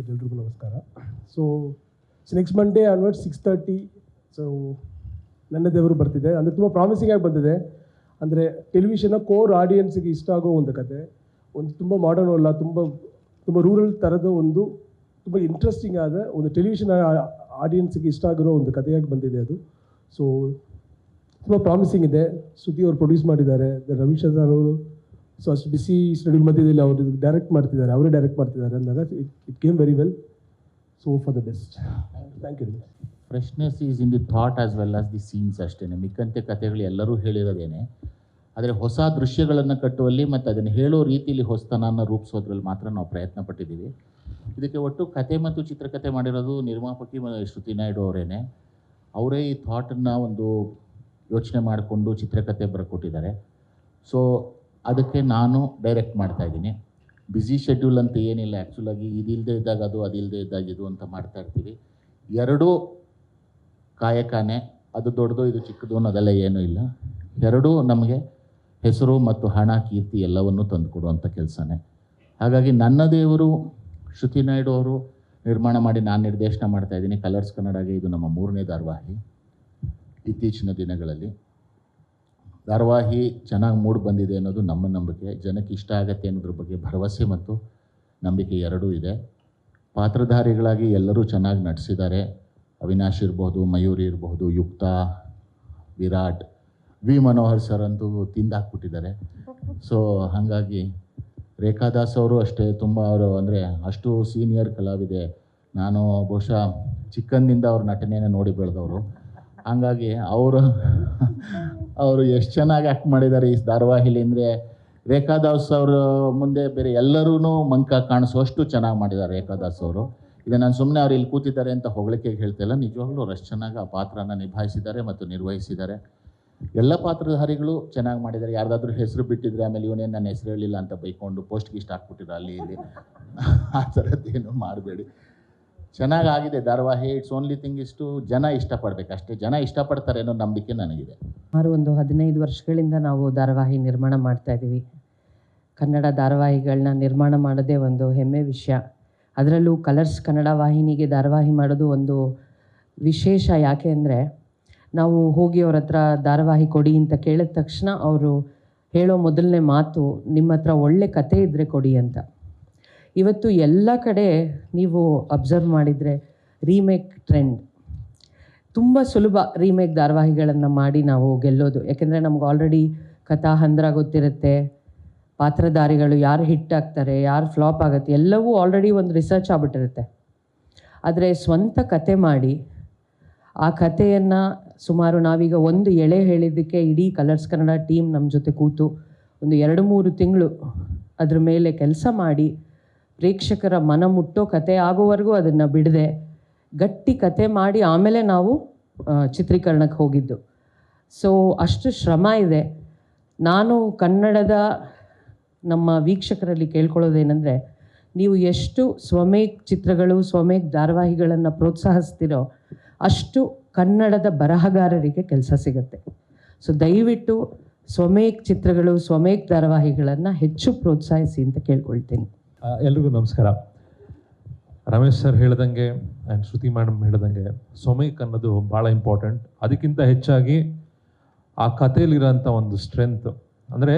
ಎಲ್ರಿಗೂ ನಮಸ್ಕಾರ. So so next Monday onward six thirty so ನನ್ನ ದೇವರು ಬರ್ತಿದೆ. ಅಂದರೆ ತುಂಬ ಪ್ರಾಮಿಸಿಂಗ್ ಆಗಿ ಬಂದಿದೆ. ಅಂದರೆ ಟೆಲಿವಿಷನ್ನ ಕೋರ್ ಆಡಿಯನ್ಸ್ಗೆ ಇಷ್ಟ ಆಗೋ ಒಂದು ಕತೆ. ಒಂದು ತುಂಬ ಮಾಡರ್ನ್ ಅಲ್ಲ, ತುಂಬ ತುಂಬ ರೂರಲ್ ಥರದ ಒಂದು ತುಂಬ ಇಂಟ್ರೆಸ್ಟಿಂಗ್ ಆದ ಒಂದು ಟೆಲಿವಿಷನ್ ಆಡಿಯನ್ಸ್ಗೆ ಇಷ್ಟ ಆಗಿರೋ ಒಂದು ಕಥೆಯಾಗಿ ಬಂದಿದೆ ಅದು. ಸೊ ತುಂಬ ಪ್ರಾಮಿಸಿಂಗ್ ಇದೆ. ಸುದ್ದಿ ಅವರು ಪ್ರೊಡ್ಯೂಸ್ ಮಾಡಿದ್ದಾರೆ. ರವಿಶಂಕರ್ ಅವರು ಸೊ ಅಷ್ಟು ಬಿಸಿ ಸ್ಟಡಿ ಮಧ್ಯದಲ್ಲಿ ಅವರು ಡೈರೆಕ್ಟ್ ಮಾಡ್ತಿದ್ದಾರೆ, ಅವರೇ ಡೈರೆಕ್ಟ್ ಮಾಡ್ತಿದ್ದಾರೆ ಅಂದಾಗ it came very well so far the best thank you freshness is in the thought as well as the scenes ಅಷ್ಟೇ. ಮಿಕ್ಕಂತೆ ಕಥೆಗಳು ಎಲ್ಲರೂ ಹೇಳಿರೋದೇನೆ. ಆದರೆ ಹೊಸ ದೃಶ್ಯಗಳನ್ನು ಕಟ್ಟುವಲ್ಲಿ ಮತ್ತು ಅದನ್ನು ಹೇಳೋ ರೀತಿಯಲ್ಲಿ ಹೊಸತನನ್ನು ರೂಪಿಸೋದ್ರಲ್ಲಿ ಮಾತ್ರ ನಾವು ಪ್ರಯತ್ನ ಪಟ್ಟಿದ್ದೀವಿ ಇದಕ್ಕೆ ಒಟ್ಟು ಕತೆ ಮತ್ತು ಚಿತ್ರಕಥೆ ಮಾಡಿರೋದು ನಿರ್ಮಾಪಕಿ ಶ್ರುತಿ ನಾಯ್ಡು ಅವರೇನೆ. ಅವರೇ ಈ ಥಾಟನ್ನು ಒಂದು ಯೋಚನೆ ಮಾಡಿಕೊಂಡು ಚಿತ್ರಕಥೆ ಬರ್ಕೊಟ್ಟಿದ್ದಾರೆ. ಸೊ ಅದಕ್ಕೆ ನಾನು ಡೈರೆಕ್ಟ್ ಮಾಡ್ತಾ ಇದ್ದೀನಿ. ಬ್ಯುಸಿ ಶೆಡ್ಯೂಲ್ ಅಂತ ಏನಿಲ್ಲ ಆ್ಯಕ್ಚುಲಾಗಿ ಇದಿಲ್ಲದೆ ಇದ್ದಾಗ ಅದು ಅದಿಲ್ಲದೆ ಇದ್ದಾಗ ಇದು ಅಂತ ಮಾಡ್ತಾ ಇರ್ತೀವಿ. ಎರಡೂ ಕಾಯಕಾನೆ, ಅದು ದೊಡ್ಡದು ಇದು ಚಿಕ್ಕದು ಅನ್ನೋದೆಲ್ಲ ಏನೂ ಇಲ್ಲ. ಎರಡೂ ನಮಗೆ ಹೆಸರು ಮತ್ತು ಹಣ, ಕೀರ್ತಿ ಎಲ್ಲವನ್ನೂ ತಂದುಕೊಡುವಂಥ ಕೆಲಸನೇ. ಹಾಗಾಗಿ ನನ್ನ ದೇವರು, ಶ್ರುತಿ ನಾಯ್ಡು ಅವರು ನಿರ್ಮಾಣ ಮಾಡಿ ನಾನು ನಿರ್ದೇಶನ ಮಾಡ್ತಾ ಇದ್ದೀನಿ. ಕಲರ್ಸ್ ಕನ್ನಡಗೆ ಇದು ನಮ್ಮ ಮೂರನೇ ಧಾರವಾಹಿ ಇತ್ತೀಚಿನ ದಿನಗಳಲ್ಲಿ. ಧಾರಾವಾಹಿ ಚೆನ್ನಾಗಿ ಮೂಡಿ ಬಂದಿದೆ ಅನ್ನೋದು ನಮ್ಮ ನಂಬಿಕೆ. ಜನಕ್ಕೆ ಇಷ್ಟ ಆಗತ್ತೆ ಅನ್ನೋದ್ರ ಬಗ್ಗೆ ಭರವಸೆ ಮತ್ತು ನಂಬಿಕೆ ಎರಡೂ ಇದೆ. ಪಾತ್ರಧಾರಿಗಳಾಗಿ ಎಲ್ಲರೂ ಚೆನ್ನಾಗಿ ನಟಿಸಿದ್ದಾರೆ. ಅವಿನಾಶ್ ಇರಬಹುದು ಮಯೂರಿ ಇರಬಹುದು ಯುಕ್ತ, ವಿರಾಟ್, ವಿ ಮನೋಹರ್ ಸರ್ ಅಂತೂ ತಿಂದಾಕ್ಬಿಟ್ಟಿದ್ದಾರೆ. ಸೊ ಹಾಗಾಗಿ ರೇಖಾದಾಸ್ ಅವರು ಅಷ್ಟೇ ತುಂಬ ಅವರು ಅಂದರೆ ಅಷ್ಟು ಸೀನಿಯರ್ ಕಲಾವಿದೆ. ನಾನು ಬಹುಶಃ ಚಿಕ್ಕಂದಿಂದ ಅವ್ರ ನಟನೆಯನ್ನು ನೋಡಿ ಬೆಳೆದವರು. ಹಾಗಾಗಿ ಅವರು ಅವರು ಎಷ್ಟು ಚೆನ್ನಾಗಿ ಆ್ಯಕ್ಟ್ ಮಾಡಿದ್ದಾರೆ ಈ ಧಾರಾವಾಹಿಲಿ ಅಂದರೆ ರೇಖಾದಾಸ್ ಅವರು ಮುಂದೆ ಬೇರೆ ಎಲ್ಲರೂ ಮಂಕ ಕಾಣಿಸುವಷ್ಟು ಚೆನ್ನಾಗಿ ಮಾಡಿದ್ದಾರೆ ರೇಖಾದಾಸ್ ಅವರು. ಇದು ನಾನು ಸುಮ್ಮನೆ ಅವ್ರು ಇಲ್ಲಿ ಕೂತಿದ್ದಾರೆ ಅಂತ ಹೊಗಳಿಕೆ ಹೇಳ್ತಿಲ್ಲ ನಿಜವಾಗ್ಲೂ ಅವ್ರು ಅಷ್ಟು ಚೆನ್ನಾಗಿ ಆ ಪಾತ್ರನ ನಿಭಾಯಿಸಿದ್ದಾರೆ ಮತ್ತು ನಿರ್ವಹಿಸಿದ್ದಾರೆ. ಎಲ್ಲ ಪಾತ್ರಧಾರಿಗಳು ಚೆನ್ನಾಗಿ ಮಾಡಿದ್ದಾರೆ. ಯಾರ್ದಾದ್ರೂ ಹೆಸರು ಬಿಟ್ಟಿದ್ರೆ ಆಮೇಲೆ ಇವನೇನು ನನ್ನ ಹೆಸರು ಹೇಳಿಲ್ಲ ಅಂತ ಬೈಕೊಂಡು ಪೋಸ್ಟ್ ಗಿಸ್ಟ್ ಹಾಕ್ಬಿಟ್ಟಿದ್ರು ಅಲ್ಲಿ, ಇಲ್ಲಿ. ಆ ಥರದ್ದೇನು ಮಾಡಬೇಡಿ. ಚೆನ್ನಾಗಿ ಆಗಿದೆ ಧಾರಾವಾಹಿ ಇಟ್ಸ್ ಓನ್ಲಿ ಥಿಂಗ್ ಇಷ್ಟು ಜನ ಇಷ್ಟಪಡ್ಬೇಕು. ಅಷ್ಟೇ ಜನ ಇಷ್ಟಪಡ್ತಾರೆ ಅನ್ನೋ ನಂಬಿಕೆ ನನಗಿದೆ. ಸುಮಾರು ಒಂದು ಹದಿನೈದು ವರ್ಷಗಳಿಂದ ನಾವು ಧಾರಾವಾಹಿ ನಿರ್ಮಾಣ ಮಾಡ್ತಾ ಇದ್ದೀವಿ. ಕನ್ನಡ ಧಾರಾವಾಹಿಗಳನ್ನ ನಿರ್ಮಾಣ ಮಾಡೋದೇ ಒಂದು ಹೆಮ್ಮೆ ವಿಷಯ. ಅದರಲ್ಲೂ ಕಲರ್ಸ್ ಕನ್ನಡ ವಾಹಿನಿಗೆ ಧಾರಾವಾಹಿ ಮಾಡೋದು ಒಂದು ವಿಶೇಷ. ಯಾಕೆ ಅಂದರೆ ನಾವು ಹೋಗಿ ಅವ್ರ ಹತ್ರ ಧಾರಾವಾಹಿ ಕೊಡಿ ಅಂತ ಕೇಳಿದ ತಕ್ಷಣ ಅವರು ಹೇಳೋ ಮೊದಲನೇ ಮಾತು, ನಿಮ್ಮ ಹತ್ರ ಒಳ್ಳೆ ಕತೆ ಇದ್ದರೆ ಕೊಡಿ ಅಂತ. ಇವತ್ತು ಎಲ್ಲ ಕಡೆ ನೀವು ಅಬ್ಸರ್ವ್ ಮಾಡಿದರೆ ರೀಮೇಕ್ ಟ್ರೆಂಡ್ ತುಂಬ ಸುಲಭ ರೀಮೇಕ್ ಧಾರಾವಾಹಿಗಳನ್ನು ಮಾಡಿ ನಾವು ಗೆಲ್ಲೋದು. ಯಾಕೆಂದರೆ ನಮ್ಗೆ ಆಲ್ರೆಡಿ ಕಥಾ ಹಂದ್ರ ಗೊತ್ತಿರುತ್ತೆ ಪಾತ್ರಧಾರಿಗಳು ಯಾರು ಹಿಟ್ ಆಗ್ತಾರೆ, ಯಾರು ಫ್ಲಾಪ್ ಆಗುತ್ತೆ, ಎಲ್ಲವೂ ಆಲ್ರೆಡಿ ಒಂದು ರಿಸರ್ಚ್ ಆಗ್ಬಿಟ್ಟಿರುತ್ತೆ. ಆದರೆ ಸ್ವಂತ ಕತೆ ಮಾಡಿ, ಆ ಕಥೆಯನ್ನು ಸುಮಾರು ನಾವೀಗ ಒಂದು ಎಳೆ ಹೇಳಿದ್ದಕ್ಕೆ ಇಡೀ ಕಲರ್ಸ್ ಕನ್ನಡ ಟೀಮ್ ನಮ್ಮ ಜೊತೆ ಕೂತು ಒಂದು ಎರಡು ಮೂರು ತಿಂಗಳು ಅದ್ರ ಮೇಲೆ ಕೆಲಸ ಮಾಡಿ ಪ್ರೇಕ್ಷಕರ ಮನ ಮುಟ್ಟೋ ಕತೆ ಆಗೋವರೆಗೂ ಅದನ್ನು ಬಿಡದೆ ಗಟ್ಟಿ ಕತೆ ಮಾಡಿ ಆಮೇಲೆ ನಾವು ಚಿತ್ರೀಕರಣಕ್ಕೆ ಹೋಗಿದ್ದು. ಸೊ ಅಷ್ಟು ಶ್ರಮ ಇದೆ. ನಾನು ಕನ್ನಡದ ನಮ್ಮ ವೀಕ್ಷಕರಲ್ಲಿ ಕೇಳ್ಕೊಳ್ಳೋದೇನೆಂದರೆ, ನೀವು ಎಷ್ಟು ಸ್ವಮೇಕ್ ಚಿತ್ರಗಳು ಸ್ವಮೇಕ್ ಧಾರಾವಾಹಿಗಳನ್ನು ಪ್ರೋತ್ಸಾಹಿಸ್ತೀರೋ ಅಷ್ಟು ಕನ್ನಡದ ಬರಹಗಾರರಿಗೆ ಕೆಲಸ ಸಿಗುತ್ತೆ. ಸೊ ದಯವಿಟ್ಟು ಸ್ವಮೇಕ್ ಚಿತ್ರಗಳು ಸ್ವಮೇಕ್ ಧಾರಾವಾಹಿಗಳನ್ನು ಹೆಚ್ಚು ಪ್ರೋತ್ಸಾಹಿಸಿ ಅಂತ ಕೇಳ್ಕೊಳ್ತೀನಿ. ಎಲ್ರಿಗೂ ನಮಸ್ಕಾರ. ರಮೇಶ್ ಸರ್ ಹೇಳ್ದಂಗೆ ಆ್ಯಂಡ್ ಶ್ರುತಿ ಮೇಡಮ್ ಹೇಳ್ದಂಗೆ ಸೊಮೈಕ್ ಅನ್ನೋದು ಭಾಳ ಇಂಪಾರ್ಟೆಂಟ್ ಅದಕ್ಕಿಂತ ಹೆಚ್ಚಾಗಿ ಆ ಕಥೆಯಲ್ಲಿರೋಂಥ ಒಂದು ಸ್ಟ್ರೆಂತ್ ಅಂದರೆ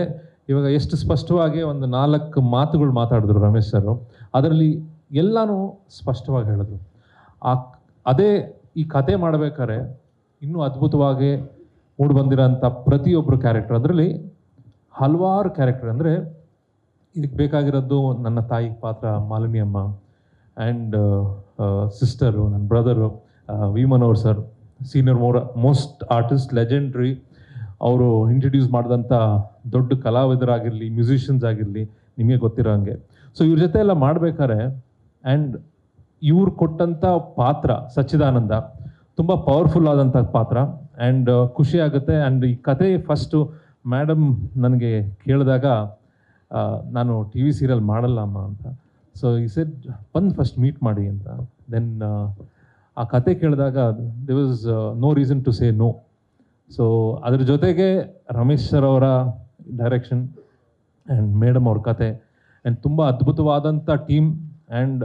ಇವಾಗ ಎಷ್ಟು ಸ್ಪಷ್ಟವಾಗಿ ಒಂದು ನಾಲ್ಕು ಮಾತುಗಳು ಮಾತಾಡಿದ್ರು ರಮೇಶ್ ಸರ್. ಅದರಲ್ಲಿ ಎಲ್ಲನೂ ಸ್ಪಷ್ಟವಾಗಿ ಹೇಳಿದ್ರು. ಆ ಅದೇ ಈ ಕತೆ ಮಾಡಬೇಕಾದ್ರೆ ಇನ್ನೂ ಅದ್ಭುತವಾಗಿ ಮೂಡಿಬಂದಿರೋಂಥ ಪ್ರತಿಯೊಬ್ಬರು ಕ್ಯಾರೆಕ್ಟರ್ ಅದರಲ್ಲಿ ಹಲವಾರು ಕ್ಯಾರೆಕ್ಟರ್ ಅಂದರೆ ಇದಕ್ಕೆ ಬೇಕಾಗಿರೋದು ನನ್ನ ತಾಯಿ ಪಾತ್ರ ಮಾಲಿನಿ ಅಮ್ಮ ಆ್ಯಂಡ್ ಸಿಸ್ಟರು ನನ್ನ brother V Manohar sir senior more most artist legendary ಅವರು ಇಂಟ್ರಡ್ಯೂಸ್ ಮಾಡಿದಂಥ ದೊಡ್ಡ ಕಲಾವಿದರಾಗಿರಲಿ ಮ್ಯೂಸಿಷಿಯನ್ಸ್ ಆಗಿರಲಿ, ನಿಮಗೆ ಗೊತ್ತಿರೋ ಹಂಗೆ. ಸೊ ಇವ್ರ ಜೊತೆ ಎಲ್ಲ ಮಾಡ್ಬೇಕಾದ್ರೆ ಆ್ಯಂಡ್ ಇವ್ರು ಕೊಟ್ಟಂಥ ಪಾತ್ರ ಸಚ್ಚಿದಾನಂದ, ತುಂಬ ಪವರ್ಫುಲ್ ಆದಂಥ ಪಾತ್ರ. ಆ್ಯಂಡ್ ಖುಷಿ ಆಗುತ್ತೆ. ಆ್ಯಂಡ್ ಈ ಕತೆ ಫಸ್ಟು ಮೇಡಮ್ ನನಗೆ ಕೇಳಿದಾಗ ನಾನು ಟಿ ವಿ ಸೀರಿಯಲ್ ಮಾಡಲ್ಲ ಅಮ್ಮ ಅಂತ. ಸೊ ಈ ಸೆಡ್ ಬಂದು ಫಸ್ಟ್ ಮೀಟ್ ಮಾಡಿ ಅಂತ. ದೆನ್ ಆ ಕತೆ ಕೇಳಿದಾಗ there was no reason to say no so ಅದ್ರ ಜೊತೆಗೆ ರಮೇಶ್ ಸರ್ ಅವರ ಡೈರೆಕ್ಷನ್ ಆ್ಯಂಡ್ ಮೇಡಮ್ ಅವ್ರ ಕತೆ ಆ್ಯಂಡ್ ತುಂಬ ಅದ್ಭುತವಾದಂಥ ಟೀಮ್ ಆ್ಯಂಡ್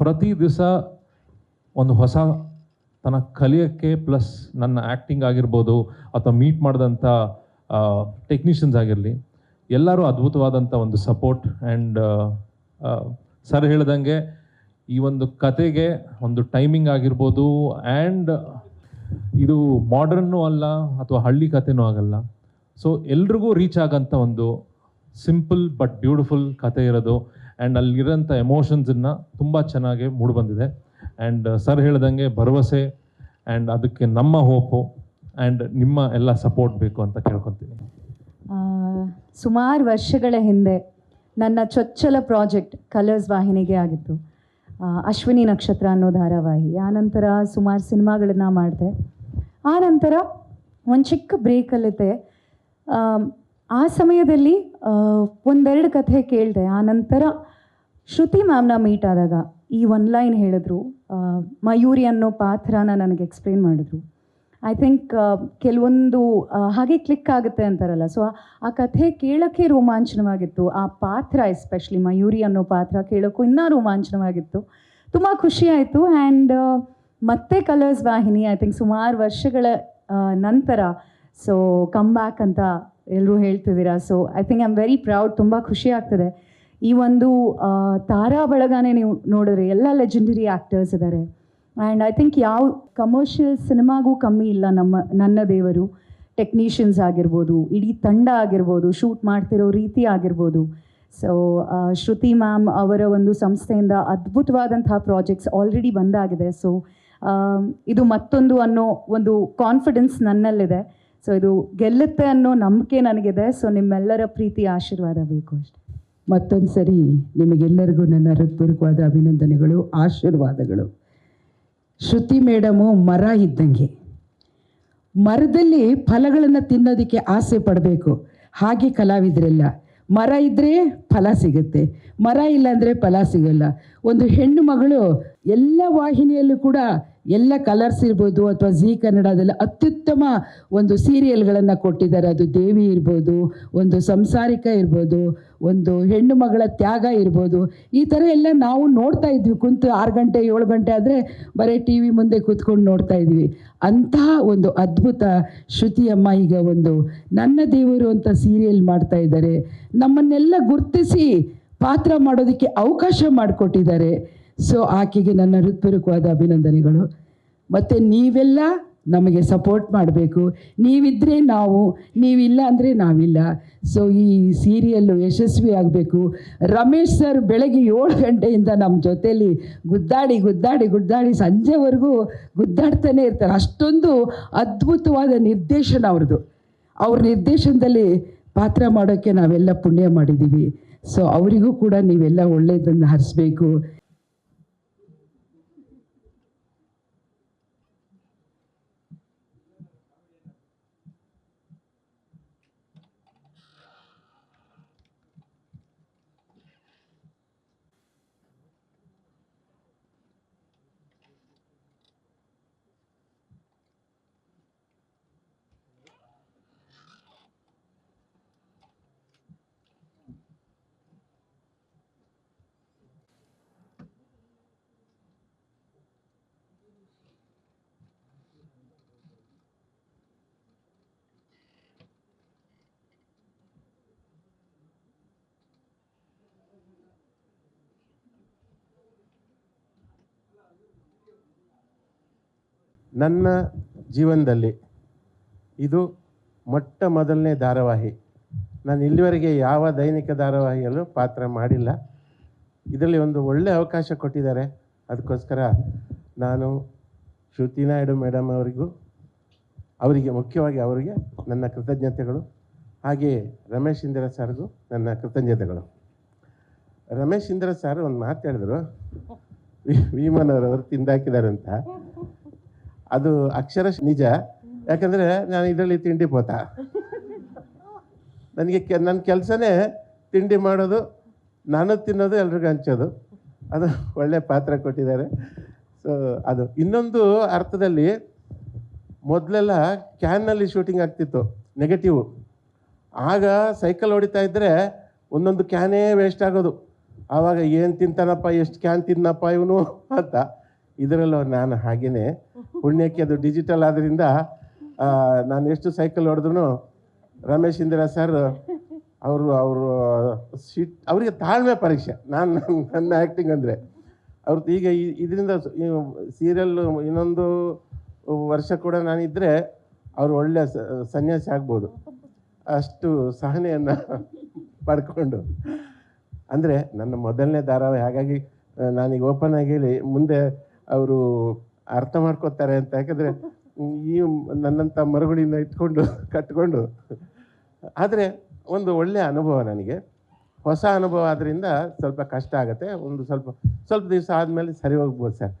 ಪ್ರತಿ ದಿವಸ ಒಂದು ಹೊಸ ತನ್ನ ಕಲಿಯೋಕ್ಕೆ ಪ್ಲಸ್ ನನ್ನ ಆ್ಯಕ್ಟಿಂಗ್ ಆಗಿರ್ಬೋದು ಅಥವಾ ಮೀಟ್ ಮಾಡಿದಂಥ ಟೆಕ್ನಿಷಿಯನ್ಸ್ ಆಗಿರಲಿ ಎಲ್ಲರೂ ಅದ್ಭುತವಾದಂಥ ಒಂದು ಸಪೋರ್ಟ್ ಆ್ಯಂಡ್ ಸರ್ ಹೇಳ್ದಂಗೆ ಈ ಒಂದು ಕತೆಗೆ ಒಂದು ಟೈಮಿಂಗ್ ಆಗಿರ್ಬೋದು ಆ್ಯಂಡ್ ಇದು ಮಾಡ್ರನ್ನೂ ಅಲ್ಲ ಅಥವಾ ಹಳ್ಳಿ ಕಥೆನೂ ಆಗಲ್ಲ. ಸೊ ಎಲ್ರಿಗೂ ರೀಚ್ ಆಗೋಂಥ ಒಂದು ಸಿಂಪಲ್ ಬಟ್ ಬ್ಯೂಟಿಫುಲ್ ಕತೆ ಇರೋದು ಆ್ಯಂಡ್ ಅಲ್ಲಿರೋಂಥ ಎಮೋಷನ್ಸನ್ನು ತುಂಬ ಚೆನ್ನಾಗಿ ಮೂಡಿಬಂದಿದೆ ಆ್ಯಂಡ್ ಸರ್ ಹೇಳ್ದಂಗೆ ಭರವಸೆ ಆ್ಯಂಡ್ ಅದಕ್ಕೆ ನಮ್ಮ ಹೋಪು ಆ್ಯಂಡ್ ನಿಮ್ಮ ಎಲ್ಲ ಸಪೋರ್ಟ್ ಬೇಕು ಅಂತ ಕೇಳ್ಕೊತೀನಿ. ಸುಮಾರು ವರ್ಷಗಳ ಹಿಂದೆ ನನ್ನ ಚೊಚ್ಚಲ ಪ್ರಾಜೆಕ್ಟ್ ಕಲರ್ಸ್ ವಾಹಿನಿಗೆ ಆಗಿತ್ತು. ಅಶ್ವಿನಿ ನಕ್ಷತ್ರ ಅನ್ನೋ ಧಾರಾವಾಹಿ. ಆನಂತರ ಸುಮಾರು ಸಿನಿಮಾಗಳನ್ನ ಮಾಡಿದೆ. ಆನಂತರ ಒಂದು ಚಿಕ್ಕ ಬ್ರೇಕ್ ಆಮ್, ಆ ಸಮಯದಲ್ಲಿ ಒಂದೆರಡು ಕಥೆ ಕೇಳಿದೆ. ಆನಂತರ ಶ್ರುತಿ ಮ್ಯಾಮ್ನ ಮೀಟ್ ಆದಾಗ ಈ ಒನ್ ಲೈನ್ ಹೇಳಿದ್ರು. ಮಯೂರಿ ಅನ್ನೋ ಪಾತ್ರನ ನನಗೆ ಎಕ್ಸ್ಪ್ಲೇನ್ ಮಾಡಿದ್ರು. ಐ ಥಿಂಕ್ ಕೆಲವೊಂದು ಹಾಗೆ ಕ್ಲಿಕ್ ಆಗುತ್ತೆ ಅಂತಾರಲ್ಲ. ಸೊ ಆ ಕಥೆ ಕೇಳೋಕ್ಕೆ ರೋಮಾಂಚನವಾಗಿತ್ತು. ಆ ಪಾತ್ರ ಎಸ್ಪೆಷಲಿ ಮಯೂರಿ ಅನ್ನೋ ಪಾತ್ರ ಕೇಳೋಕ್ಕೂ ಇನ್ನೂ ರೋಮಾಂಚನವಾಗಿತ್ತು. ತುಂಬ ಖುಷಿ ಆಯಿತು. ಆ್ಯಂಡ್ ಮತ್ತೆ ಕಲರ್ಸ್ ವಾಹಿನಿ ಐ ಥಿಂಕ್ ಸುಮಾರು ವರ್ಷಗಳ ನಂತರ ಸೊ ಕಮ್ ಬ್ಯಾಕ್ ಅಂತ ಎಲ್ಲರೂ ಹೇಳ್ತಿದ್ದೀರಾ. So I think I am very proud ತುಂಬ ಖುಷಿ ಆಗ್ತದೆ. ಈ ಒಂದು ತಾರಾ ಬಳಗಾನೇ ನೀವು ನೋಡಿದ್ರೆ ಎಲ್ಲ ಲೆಜೆಂಡರಿ ಆ್ಯಕ್ಟರ್ಸ್ ಇದ್ದಾರೆ. ಆ್ಯಂಡ್ ಐ ಥಿಂಕ್ ಯಾವ ಕಮರ್ಷಿಯಲ್ ಸಿನಿಮಾಗೂ ಕಮ್ಮಿ ಇಲ್ಲ ನಮ್ಮ, ನನ್ನ ದೇವರು. ಟೆಕ್ನಿಷಿಯನ್ಸ್ ಆಗಿರ್ಬೋದು, ಇಡೀ ತಂಡ ಆಗಿರ್ಬೋದು ಶೂಟ್ ಮಾಡ್ತಿರೋ ರೀತಿ ಆಗಿರ್ಬೋದು. ಸೊ ಶ್ರುತಿ ಮ್ಯಾಮ್ ಅವರ ಒಂದು ಸಂಸ್ಥೆಯಿಂದ ಅದ್ಭುತವಾದಂತಹ ಪ್ರಾಜೆಕ್ಟ್ಸ್ ಆಲ್ರೆಡಿ ಬಂದಾಗಿದೆ. ಸೊ ಇದು ಮತ್ತೊಂದು ಅನ್ನೋ ಒಂದು ಕಾನ್ಫಿಡೆನ್ಸ್ ನನ್ನಲ್ಲಿದೆ. ಸೊ ಇದು ಗೆಲ್ಲುತ್ತೆ ಅನ್ನೋ ನಂಬಿಕೆ ನನಗಿದೆ. ಸೊ ನಿಮ್ಮೆಲ್ಲರ ಪ್ರೀತಿ, ಆಶೀರ್ವಾದ ಬೇಕು ಅಷ್ಟೆ. ಮತ್ತೊಂದು ಸರಿ ನಿಮಗೆಲ್ಲರಿಗೂ ನನ್ನ ಹೃತ್ಪೂರ್ವಕವಾದ ಅಭಿನಂದನೆಗಳು, ಆಶೀರ್ವಾದಗಳು. ಶ್ರುತಿ ಮೇಡಮು ಮರ ಇದ್ದಂಗೆ. ಮರದಲ್ಲಿ ಫಲಗಳನ್ನು ತಿನ್ನೋದಕ್ಕೆ ಆಸೆ ಪಡಬೇಕು. ಹಾಗೆ ಕಲಾವಿದರೆಲ್ಲ. ಮರ ಇದ್ದರೆ ಫಲ ಸಿಗುತ್ತೆ. ಮರ ಇಲ್ಲಾಂದರೆ ಫಲ ಸಿಗಲ್ಲ. ಒಂದು ಹೆಣ್ಣು ಮಗಳು ಎಲ್ಲ ವಾಹಿನಿಯಲ್ಲೂ ಕೂಡ ಎಲ್ಲ ಕಲರ್ಸ್ ಇರ್ಬೋದು ಅಥವಾ ಝೀ ಕನ್ನಡದಲ್ಲಿ ಅತ್ಯುತ್ತಮ ಒಂದು ಸೀರಿಯಲ್ಗಳನ್ನು ಕೊಟ್ಟಿದ್ದಾರೆ. ಅದು ದೇವಿ ಇರ್ಬೋದು, ಒಂದು ಸಂಸಾರಿಕ ಇರ್ಬೋದು ಒಂದು ಹೆಣ್ಣು ಮಗಳ ತ್ಯಾಗ ಇರ್ಬೋದು. ಈ ಥರ ಎಲ್ಲ ನಾವು ನೋಡ್ತಾ ಇದ್ವಿ. ಕುಂತು ಆರು ಗಂಟೆ, ಏಳು ಗಂಟೆ ಆದರೆ ಬರೀ ಟಿ ವಿ ಮುಂದೆ ಕೂತ್ಕೊಂಡು ನೋಡ್ತಾ ಇದ್ವಿ. ಅಂತಹ ಒಂದು ಅದ್ಭುತ ಶ್ರುತಿಯಮ್ಮ ಈಗ ಒಂದು ನನ್ನ ದೇವರು ಅಂತ ಸೀರಿಯಲ್ ಮಾಡ್ತಾ ಇದ್ದಾರೆ. ನಮ್ಮನ್ನೆಲ್ಲ ಗುರ್ತಿಸಿ ಪಾತ್ರ ಮಾಡೋದಕ್ಕೆ ಅವಕಾಶ ಮಾಡಿಕೊಟ್ಟಿದ್ದಾರೆ. ಸೊ ಆಕೆಗೆ ನನ್ನ ಹೃತ್ಪೂರ್ವಕವಾದ ಅಭಿನಂದನೆಗಳು. ಮತ್ತು ನೀವೆಲ್ಲ ನಮಗೆ ಸಪೋರ್ಟ್ ಮಾಡಬೇಕು. ನೀವಿದ್ದರೆ ನಾವು, ನೀವಿಲ್ಲ ಅಂದರೆ ನಾವಿಲ್ಲ. ಸೊ ಈ ಸೀರಿಯಲ್ಲು ಯಶಸ್ವಿ ಆಗಬೇಕು. ರಮೇಶ್ ಸರ್ ಬೆಳಗ್ಗೆ ಏಳು ಗಂಟೆಯಿಂದ ನಮ್ಮ ಜೊತೆಯಲ್ಲಿ ಗುದ್ದಾಡಿ ಗುದ್ದಾಡಿ ಗುದ್ದಾಡಿ ಸಂಜೆವರೆಗೂ ಗುದ್ದಾಡ್ತಾನೆ ಇರ್ತಾರೆ. ಅಷ್ಟೊಂದು ಅದ್ಭುತವಾದ ನಿರ್ದೇಶನ ಅವ್ರದ್ದು. ಅವ್ರ ನಿರ್ದೇಶನದಲ್ಲಿ ಪಾತ್ರ ಮಾಡೋಕ್ಕೆ ನಾವೆಲ್ಲ ಪುಣ್ಯ ಮಾಡಿದ್ದೀವಿ. ಸೊ ಅವರಿಗೂ ಕೂಡ ನೀವೆಲ್ಲ ಒಳ್ಳೆಯದನ್ನು ಹರಿಸ್ಬೇಕು. ನನ್ನ ಜೀವನದಲ್ಲಿ ಇದು ಮೊಟ್ಟ ಮೊದಲನೇ ಧಾರಾವಾಹಿ. ನಾನು ಇಲ್ಲಿವರೆಗೆ ಯಾವ ದೈನಿಕ ಧಾರಾವಾಹಿಯಲ್ಲೂ ಪಾತ್ರ ಮಾಡಿಲ್ಲ. ಇದರಲ್ಲಿ ಒಂದು ಒಳ್ಳೆಯ ಅವಕಾಶ ಕೊಟ್ಟಿದ್ದಾರೆ. ಅದಕ್ಕೋಸ್ಕರ ನಾನು ಶ್ರುತಿ ನಾಯ್ಡು ಮೇಡಮ್ ಅವರಿಗೂ ಅವರಿಗೆ ಮುಖ್ಯವಾಗಿ ಅವರಿಗೆ ನನ್ನ ಕೃತಜ್ಞತೆಗಳು. ಹಾಗೆ ರಮೇಶ್ ಇಂದಿರ ಸರ್ಗೂ ನನ್ನ ಕೃತಜ್ಞತೆಗಳು. ರಮೇಶ್ ಇಂದಿರ ಸರ್ ಒಂದು ಮಾತು ಹೇಳಿದ್ರು. ಅವರು ತಿಂದಾಕಿದ್ದಾರೆ ಅಂತ. ಅದು ಅಕ್ಷರ ನಿಜ. ಯಾಕಂದರೆ ನಾನು ಇದರಲ್ಲಿ ತಿಂಡಿ ಪೋತ. ನನಗೆ ಕೆ ನನ್ನ ಕೆಲಸನೇ ತಿಂಡಿ ಮಾಡೋದು, ನಾನು ತಿನ್ನೋದು, ಎಲ್ರಿಗೂ ಹಂಚೋದು. ಅದು ಒಳ್ಳೆ ಪಾತ್ರ ಕೊಟ್ಟಿದ್ದಾರೆ. ಸೊ ಅದು. ಇನ್ನೊಂದು ಅರ್ಥದಲ್ಲಿ ಮೊದಲೆಲ್ಲ ಕ್ಯಾನ್ನಲ್ಲಿ ಶೂಟಿಂಗ್ ಆಗ್ತಿತ್ತು, ನೆಗೆಟಿವ್. ಆಗ ಸೈಕಲ್ ಹೊಡಿತಾ ಇದ್ದರೆ ಒಂದೊಂದು ಕ್ಯಾನೇ ವೇಸ್ಟ್ ಆಗೋದು. ಆವಾಗ ಏನು ತಿಂತಾನಪ್ಪ, ಎಷ್ಟು ಕ್ಯಾನ್ ತಿನ್ನಪ್ಪ ಇವನು ಅಂತ. ಇದರಲ್ಲೂ ನಾನು ಹಾಗೇನೆ ಪುಣ್ಯಕ್ಕೆ ಅದು ಡಿಜಿಟಲ್ ಆದ್ರಿಂದ ನಾನು ಎಷ್ಟು ಸೈಕಲ್ ಹೊಡೆದ್ರು ರಮೇಶ್ ಇಂದಿರಾ ಸರ್ ಅವರು ಅವರು ಸಿಟ್ ಅವರಿಗೆ ತಾಳ್ಮೆ ಪರೀಕ್ಷೆ. ನಾನು ನನ್ನ ಆ್ಯಕ್ಟಿಂಗ್ ಅಂದರೆ. ಅವ್ರದ್ದು ಈಗ ಇದರಿಂದ ಸೀರಿಯಲ್ ಇನ್ನೊಂದು ವರ್ಷ ಕೂಡ ನಾನಿದ್ದರೆ ಅವರು ಒಳ್ಳೆ ಸ- ಸನ್ಯಾಸಿ ಆಗ್ಬೋದು. ಅಷ್ಟು ಸಹನೆಯನ್ನು ಪಡ್ಕೊಂಡು. ಅಂದರೆ ನನ್ನ ಮೊದಲನೇ ಧಾರಾವಾಹಿ, ಹಾಗಾಗಿ ನಾನೀಗ ಓಪನ್ ಆಗಿ ಹೇಳಿ, ಮುಂದೆ ಅವರು ಅರ್ಥ ಮಾಡ್ಕೋತಾರೆ ಅಂತ. ಯಾಕಂದರೆ ಈ ನನ್ನಂಥ ಮರುಗಳಿಂದ ಇಟ್ಕೊಂಡು ಕಟ್ಕೊಂಡು. ಆದರೆ ಒಂದು ಒಳ್ಳೆಯ ಅನುಭವ ನನಗೆ. ಹೊಸ ಅನುಭವ ಆದ್ದರಿಂದ ಸ್ವಲ್ಪ ಕಷ್ಟ ಆಗುತ್ತೆ. ಒಂದು ಸ್ವಲ್ಪ ಸ್ವಲ್ಪ ದಿವಸ ಆದಮೇಲೆ ಸರಿ ಹೋಗ್ಬೋದು ಸರ್.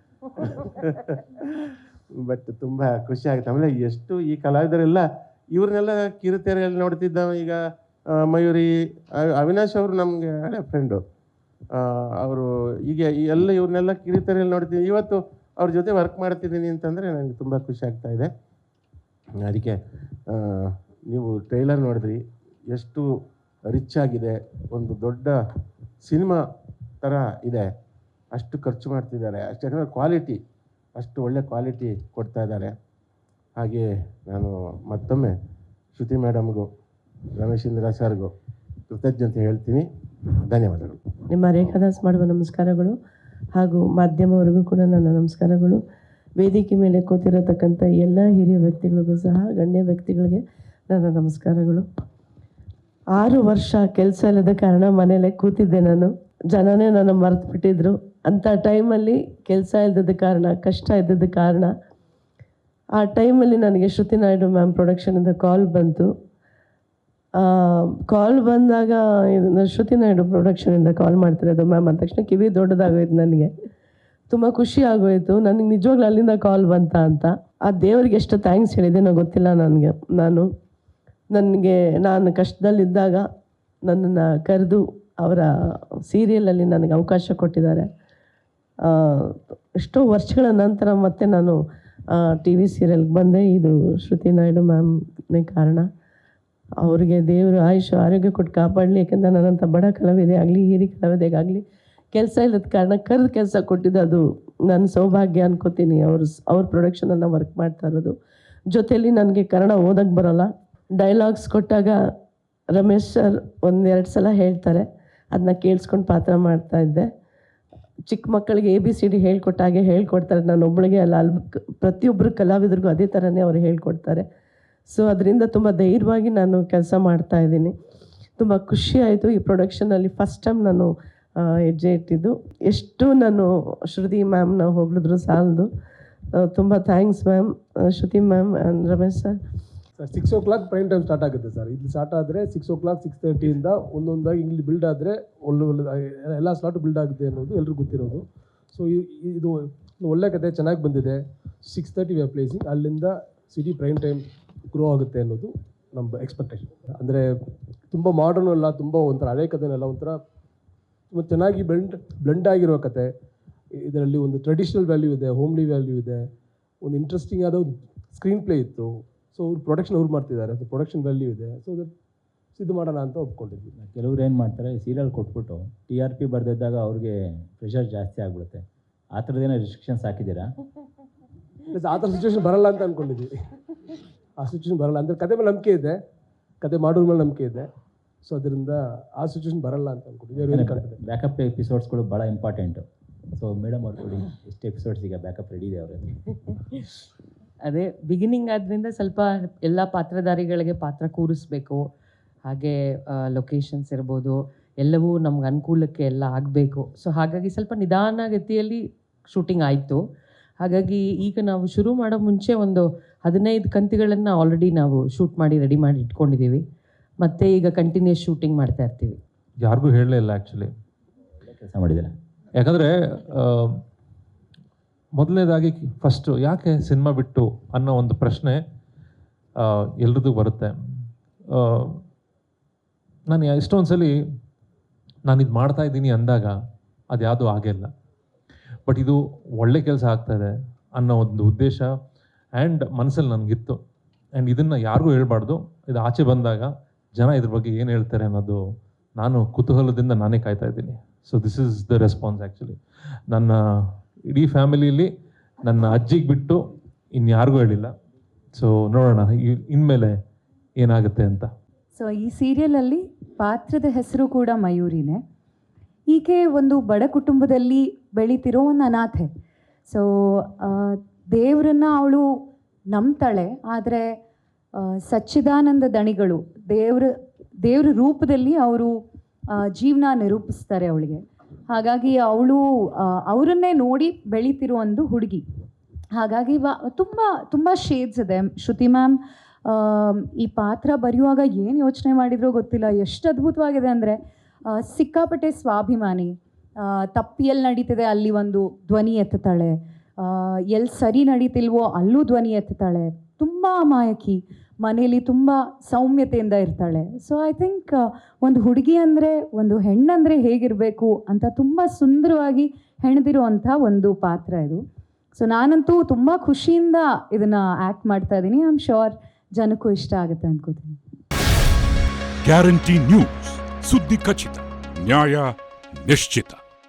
ಬಟ್ ತುಂಬ ಖುಷಿ ಆಗುತ್ತೆ. ಆಮೇಲೆ ಎಷ್ಟು ಈ ಕಲಾವಿದರೆಲ್ಲ ಇವ್ರನ್ನೆಲ್ಲ ಕಿರುತೆರೆಯಲ್ಲಿ ನೋಡ್ತಿದ್ದ ಈಗ ಮಯೂರಿ ಅವಿನಾಶ್ ಅವರು ನಮಗೆ ಹಳೆ ಫ್ರೆಂಡು ಅವರು ಈಗ ಎಲ್ಲ ಇವ್ರನ್ನೆಲ್ಲ ಕಿರುತೆರೆಯಲ್ಲಿ ನೋಡ್ತಿದ್ದೆ. ಇವತ್ತು ಅವ್ರ ಜೊತೆ ವರ್ಕ್ ಮಾಡ್ತಿದ್ದೀನಿ ಅಂತಂದರೆ ನನಗೆ ತುಂಬ ಖುಷಿ ಆಗ್ತಾ ಇದೆ. ಅದಕ್ಕೆ ನೀವು ಟ್ರೈಲರ್ ನೋಡಿದ್ರಿ, ಎಷ್ಟು ರಿಚ್ ಆಗಿದೆ, ಒಂದು ದೊಡ್ಡ ಸಿನಿಮಾ ಥರ ಇದೆ. ಅಷ್ಟು ಖರ್ಚು ಮಾಡ್ತಿದ್ದಾರೆ, ಅಷ್ಟು ಯಾಕಂದರೆ ಕ್ವಾಲಿಟಿ ಅಷ್ಟು ಒಳ್ಳೆ ಕ್ವಾಲಿಟಿ ಕೊಡ್ತಾ ಇದ್ದಾರೆ. ಹಾಗೆ ನಾನು ಮತ್ತೊಮ್ಮೆ ಶ್ರುತಿ ಮೇಡಮ್ಗೂ ರಮೇಶ್ ಇಂದಿರಾ ಸರ್ಗೂ ಕೃತಜ್ಞತೆ ಹೇಳ್ತೀನಿ. ಧನ್ಯವಾದಗಳು. ನಿಮ್ಮ ರೇಖಾದಾಸ್ ಮಾಡುವ ನಮಸ್ಕಾರಗಳು. ಹಾಗೂ ಮಾಧ್ಯಮವರೆಗೂ ಕೂಡ ನನ್ನ ನಮಸ್ಕಾರಗಳು. ವೇದಿಕೆ ಮೇಲೆ ಕೂತಿರತಕ್ಕಂಥ ಎಲ್ಲ ಹಿರಿಯ ವ್ಯಕ್ತಿಗಳಿಗೂ ಸಹ, ಗಣ್ಯ ವ್ಯಕ್ತಿಗಳಿಗೆ ನನ್ನ ನಮಸ್ಕಾರಗಳು. ಆರು ವರ್ಷ ಕೆಲಸ ಇಲ್ಲದ ಕಾರಣ ಮನೇಲೆ ಕೂತಿದ್ದೆ ನಾನು. ಜನನೇ ನನ್ನ ಮರೆತು ಬಿಟ್ಟಿದ್ರು ಅಂಥ ಟೈಮಲ್ಲಿ ಕೆಲಸ ಇಲ್ಲದ ಕಾರಣ, ಕಷ್ಟ ಇದ್ದದ ಕಾರಣ ಆ ಟೈಮಲ್ಲಿ ನನಗೆ ಶ್ರುತಿ ನಾಯ್ಡು ಮ್ಯಾಮ್ ಪ್ರೊಡಕ್ಷನಿಂದ ಕಾಲ್ ಬಂತು. ಕಾಲ್ ಬಂದಾಗ ಇದು ಶ್ರುತಿ ನಾಯ್ಡು ಪ್ರೊಡಕ್ಷನಿಂದ ಕಾಲ್ ಮಾಡ್ತಿರೋದು. ಮ್ಯಾಮ್ ಅಂದ ತಕ್ಷಣ ಕಿವಿ ದೊಡ್ಡದಾಗೋಯ್ತು ನನಗೆ. ತುಂಬ ಖುಷಿ ಆಗೋಯ್ತು. ನನಗೆ ನಿಜವಾಗ್ಲೂ ಅಲ್ಲಿಂದ ಕಾಲ್ ಬಂತ ಅಂತ. ಆ ದೇವರಿಗೆ ಎಷ್ಟು ಥ್ಯಾಂಕ್ಸ್ ಹೇಳಿದ್ದೇನೋ ಗೊತ್ತಿಲ್ಲ ನನಗೆ. ನಾನು ನನಗೆ, ನಾನು ಕಷ್ಟದಲ್ಲಿದ್ದಾಗ ನನ್ನನ್ನು ಕರೆದು ಅವರ ಸೀರಿಯಲಲ್ಲಿ ನನಗೆ ಅವಕಾಶ ಕೊಟ್ಟಿದ್ದಾರೆ. ಎಷ್ಟೋ ವರ್ಷಗಳ ನಂತರ ಮತ್ತೆ ನಾನು ಟಿ ವಿ ಸೀರಿಯಲ್ಗೆ ಬಂದೆ. ಇದು ಶ್ರುತಿ ನಾಯ್ಡು ಮ್ಯಾಮ್ನೇ ಕಾರಣ. ಅವರಿಗೆ ದೇವರು ಆಯುಷ್, ಆರೋಗ್ಯ ಕೊಟ್ಟು ಕಾಪಾಡಲಿ ಯಾಕೆಂದ್ರೆ ನನ್ನಂಥ ಬಡ ಕಲಾವಿದೆ ಆಗಲಿ, ಹಿರಿ ಕಲಾವಿದೆಗಾಗಲಿ ಕೆಲಸ ಇಲ್ಲದ ಕಾರಣ ಕರೆದು ಕೆಲಸ ಕೊಟ್ಟಿದ್ದು ಅದು ನನ್ನ ಸೌಭಾಗ್ಯ ಅನ್ಕೋತೀನಿ. ಅವರು ಅವ್ರ ಪ್ರೊಡಕ್ಷನನ್ನು ವರ್ಕ್ ಮಾಡ್ತಾ ಇರೋದು. ಜೊತೆಯಲ್ಲಿ ನನಗೆ ಕನ್ನಡ ಓದಕ್ಕೆ ಬರೋಲ್ಲ. ಡೈಲಾಗ್ಸ್ ಕೊಟ್ಟಾಗ ರಮೇಶ್ ಸರ್ ಒಂದೆರಡು ಸಲ ಹೇಳ್ತಾರೆ. ಅದನ್ನ ಕೇಳಿಸ್ಕೊಂಡು ಪಾತ್ರ ಮಾಡ್ತಾ ಇದ್ದೆ. ಚಿಕ್ಕ ಮಕ್ಕಳಿಗೆ ಎ ಬಿ ಸಿ ಡಿ ಹೇಳ್ಕೊಟ್ಟಾಗೆ ಹೇಳ್ಕೊಡ್ತಾರೆ. ನಾನು ಒಬ್ಬಳಿಗೆ ಅಲ್ಲ ಅಲ್ಲಿ ಪ್ರತಿಯೊಬ್ಬರು ಕಲಾವಿದರಿಗೂ ಅದೇ ಥರನೇ ಅವ್ರು ಹೇಳ್ಕೊಡ್ತಾರೆ. ಸೊ ಅದರಿಂದ ತುಂಬ ಧೈರ್ಯವಾಗಿ ನಾನು ಕೆಲಸ ಮಾಡ್ತಾ ಇದ್ದೀನಿ. ತುಂಬ ಖುಷಿ ಆಯಿತು ಈ ಪ್ರೊಡಕ್ಷನಲ್ಲಿ ಫಸ್ಟ್ ಟೈಮ್ ನಾನು ಹೆಜ್ಜೆ ಇಟ್ಟಿದ್ದು. ಎಷ್ಟು ನಾನು ಶ್ರುತಿ ಮ್ಯಾಮ್ನ ಹೊಗಳಿದ್ರು ಸಾಲದು. ತುಂಬ thanks ma'am Shruti ma'am and Ramesh sir sir six o'clock prime time start ಆಗುತ್ತೆ ಸರ್ ಇಲ್ಲಿ ಸ್ಟಾರ್ಟ್ ಆದರೆ ಸಿಕ್ಸ್ ಓ ಕ್ಲಾಕ್ ಸಿಕ್ಸ್ ತರ್ಟಿಯಿಂದ ಒಂದೊಂದಾಗಿ ಇಲ್ಲಿ ಬಿಲ್ಡ್ ಆದರೆ ಒಳ್ಳೆ ಒಳ್ಳೆ ಎಲ್ಲ ಸ್ಲಾಟ್ ಬಿಲ್ಡ್ ಆಗುತ್ತೆ ಅನ್ನೋದು ಎಲ್ಲರಿಗೂ ಗೊತ್ತಿರೋದು. ಸೊ ಇದು ಒಳ್ಳೆ ಕತೆ ಚೆನ್ನಾಗಿ ಬಂದಿದೆ. Six thirty V R placing ಅಲ್ಲಿಂದ ಸಿಟಿ ಪ್ರೈಮ್ ಟೈಮ್ ಗ್ರೋ ಆಗುತ್ತೆ ಅನ್ನೋದು ನಮ್ಮ ಎಕ್ಸ್ಪೆಕ್ಟೇಷನ್ ಅಂದರೆ ತುಂಬ ಮಾಡರ್ನ್ ಅಲ್ಲ ತುಂಬ ಒಂಥರ ಹಳೆ ಕಥೆನಲ್ಲ ಒಂಥರ ತುಂಬ ಚೆನ್ನಾಗಿ ಬ್ಲೆಂಡ್ ಬ್ಲೆಂಡ್ ಆಗಿರೋ ಕತೆ ಇದರಲ್ಲಿ ಒಂದು ಟ್ರೆಡಿಷ್ನಲ್ ವ್ಯಾಲ್ಯೂ ಇದೆ ಹೋಮ್ಲಿ ವ್ಯಾಲ್ಯೂ ಇದೆ. ಒಂದು ಇಂಟ್ರೆಸ್ಟಿಂಗ್ ಆದ ಒಂದು ಸ್ಕ್ರೀನ್ ಪ್ಲೇ ಇತ್ತು. ಸೊ ಅವ್ರು ಪ್ರೊಡಕ್ಷನ್ ಅವ್ರು ಮಾಡ್ತಿದ್ದಾರೆ ಸೊ ಪ್ರೊಡಕ್ಷನ್ ವ್ಯಾಲ್ಯೂ ಇದೆ. ಸೊ ಇದು ಮಾಡೋಣ ಅಂತ ಒಪ್ಕೊಂಡಿದ್ವಿ. ಕೆಲವ್ರು ಏನು ಮಾಡ್ತಾರೆ ಸೀರಿಯಲ್ ಕೊಟ್ಬಿಟ್ಟು ಟಿ ಆರ್ ಪಿ ಬರೆದಿದ್ದಾಗ ಅವ್ರಿಗೆ ಪ್ರೆಷರ್ ಜಾಸ್ತಿ ಆಗ್ಬಿಡುತ್ತೆ. ಆ ಥರದ್ದೇನೋ ರಿಸ್ಟ್ರಿಕ್ಷನ್ಸ್ ಹಾಕಿದ್ದೀರಾ? ಆ ಥರ ಸಿಚುವೇಶನ್ ಬರಲ್ಲ ಅಂತ ಅಂದ್ಕೊಂಡಿದ್ವಿ ಆ ಸಿಚುವೇಶನ್ ಬರಲ್ಲ. ಅಂದರೆ ಕತೆ ಮೇಲೆ ನಂಬಿಕೆ ಇದೆ. ಕತೆ ಮಾಡೋದ್ರ ಮೇಲೆ ನಂಬಿಕೆ ಇದೆ. ಸೊ ಅದರಿಂದ ಆ ಸಿಚುವೇಶನ್ ಬರಲ್ಲ ಅಂತ ಕಾನ್ಫಿಡೆಂಟ್ ಬ್ಯಾಕಪ್ ಎಪಿಸೋಡ್ಸ್ಗಳು ಭಾಳ ಇಂಪಾರ್ಟೆಂಟು ಸೊ ಮೇಡಮ್ ಅವ್ರು ಕೊಡಿ ಎಷ್ಟು ಎಪಿಸೋಡ್ಸ್ ಈಗ ಬ್ಯಾಕಪ್ ರೆಡಿ ಇದೆ ಅವರಲ್ಲಿ? ಅದೇ ಬಿಗಿನಿಂಗ್ ಆದ್ದರಿಂದ ಸ್ವಲ್ಪ ಎಲ್ಲ ಪಾತ್ರಧಾರಿಗಳಿಗೆ ಪಾತ್ರ ಕೂರಿಸ್ಬೇಕು. ಹಾಗೆ ಲೊಕೇಶನ್ಸ್ ಇರ್ಬೋದು. ಎಲ್ಲವೂ ನಮ್ಗೆ ಅನುಕೂಲಕ್ಕೆ ಎಲ್ಲ ಆಗಬೇಕು. ಸೊ ಹಾಗಾಗಿ ಸ್ವಲ್ಪ ನಿಧಾನಗತಿಯಲ್ಲಿ ಶೂಟಿಂಗ್ ಆಯಿತು. ಹಾಗಾಗಿ ಈಗ ನಾವು ಶುರು ಮಾಡೋ ಮುಂಚೆ ಒಂದು ಹದಿನೈದು ಕಂತಿಗಳನ್ನು ಆಲ್ರೆಡಿ ನಾವು ಶೂಟ್ ಮಾಡಿ ರೆಡಿ ಮಾಡಿ ಇಟ್ಕೊಂಡಿದ್ದೀವಿ. ಮತ್ತು ಈಗ ಕಂಟಿನ್ಯೂಸ್ ಶೂಟಿಂಗ್ ಮಾಡ್ತಾ ಇರ್ತೀವಿ. ಯಾರಿಗೂ ಹೇಳಲೇ ಇಲ್ಲ ಆ್ಯಕ್ಚುಲಿ ಕೆಲಸ ಮಾಡಿದ್ದೀರಾ? ಯಾಕಂದರೆ ಮೊದಲನೇದಾಗಿ ಫಸ್ಟು ಯಾಕೆ ಸಿನಿಮಾ ಬಿಟ್ಟು ಅನ್ನೋ ಒಂದು ಪ್ರಶ್ನೆ ಎಲ್ರದ್ದು ಬರುತ್ತೆ. ನಾನು ಎಷ್ಟೊಂದು ಸಲ ನಾನು ಇದು ಮಾಡ್ತಾ ಇದ್ದೀನಿ ಅಂದಾಗ ಅದು ಯಾವುದೂ ಆಗಿಲ್ಲ ಬಟ್ ಇದು ಒಳ್ಳೆ ಕೆಲಸ ಆಗ್ತಾಯಿದೆ ಅನ್ನೋ ಒಂದು ಉದ್ದೇಶ ಆ್ಯಂಡ್ ಮನಸ್ಸಲ್ಲಿ ನನಗಿತ್ತು. ಆ್ಯಂಡ್ ಇದನ್ನು ಯಾರಿಗೂ ಹೇಳ್ಬಾರ್ದು. ಇದು ಆಚೆ ಬಂದಾಗ ಜನ ಇದ್ರ ಬಗ್ಗೆ ಏನು ಹೇಳ್ತಾರೆ ಅನ್ನೋದು ನಾನು ಕುತೂಹಲದಿಂದ ನಾನೇ ಕಾಯ್ತಾ ಇದ್ದೀನಿ. So this is the response actually ನನ್ನ ಇಡೀ ಫ್ಯಾಮಿಲಿಯಲ್ಲಿ ನನ್ನ ಅಜ್ಜಿಗೆ ಬಿಟ್ಟು ಇನ್ಯಾರಿಗೂ ಹೇಳಿಲ್ಲ. ಸೊ ನೋಡೋಣ ಇನ್ಮೇಲೆ ಏನಾಗುತ್ತೆ ಅಂತ. ಸೊ ಈ ಸೀರಿಯಲಲ್ಲಿ ಪಾತ್ರದ ಹೆಸರು ಕೂಡ ಮಯೂರಿನೇ. ಈಕೆ ಒಂದು ಬಡ ಕುಟುಂಬದಲ್ಲಿ ಬೆಳೀತಿರೋ ಒಂದು ಅನಾಥೆ. ಸೊ ದೇವರನ್ನ ಅವಳು ನಂಬ್ತಾಳೆ, ಆದರೆ ಸಚ್ಚಿದಾನಂದ ದಣಿಗಳು, ದೇವ್ರ ದೇವ್ರ ರೂಪದಲ್ಲಿ ಅವರು ಜೀವನ ನಿರೂಪಿಸ್ತಾರೆ ಅವಳಿಗೆ. ಹಾಗಾಗಿ ಅವಳು ಅವರನ್ನೇ ನೋಡಿ ಬೆಳೀತಿರೋ ಒಂದು ಹುಡುಗಿ. ಹಾಗಾಗಿ ವ, ತುಂಬ ತುಂಬ ಶೇಡ್ಸ್ ಇದೆ. ಶ್ರುತಿ ಮ್ಯಾಮ್ ಈ ಪಾತ್ರ ಬರೆಯುವಾಗ ಏನು ಯೋಚನೆ ಮಾಡಿದ್ರೋ ಗೊತ್ತಿಲ್ಲ. ಎಷ್ಟು ಅದ್ಭುತವಾಗಿದೆ ಅಂದರೆ ಸಿಕ್ಕಾಪಟ್ಟೆ ಸ್ವಾಭಿಮಾನಿ. ತಪ್ಪಿಯಲ್ಲಿ ನಡೀತದೆ ಅಲ್ಲಿ ಒಂದು ಧ್ವನಿ ಎತ್ತುತ್ತಾಳೆ. ಎಲ್ಲಿ ಸರಿ ನಡೀತಿಲ್ವೋ ಅಲ್ಲೂ ಧ್ವನಿ ಎತ್ತಾಳೆ ತುಂಬ ಅಮಾಯಕಿ. ಮನೇಲಿ ತುಂಬ ಸೌಮ್ಯತೆಯಿಂದ ಇರ್ತಾಳೆ. ಸೊ ಐ ಥಿಂಕ್ ಒಂದು ಹುಡುಗಿ ಅಂದರೆ, ಒಂದು ಹೆಣ್ಣಂದರೆ ಹೇಗಿರಬೇಕು ಅಂತ ತುಂಬ ಸುಂದರವಾಗಿ ಹೆಣೆದಿರುವಂಥ ಒಂದು ಪಾತ್ರ ಇದು. ಸೊ ನಾನಂತೂ ತುಂಬ ಖುಷಿಯಿಂದ ಇದನ್ನು ಆ್ಯಕ್ಟ್ ಮಾಡ್ತಾ ಇದ್ದೀನಿ. ಐ ಆಮ್ ಶೋರ್ ಜನಕ್ಕೂ ಇಷ್ಟ ಆಗುತ್ತೆ ಅನ್ಕೋತೀನಿ. ಗ್ಯಾರಂಟಿ ನ್ಯೂಸ್ ಸುದ್ದಿ ಖಚಿತ, ನ್ಯಾಯ ನಿಶ್ಚಿತ.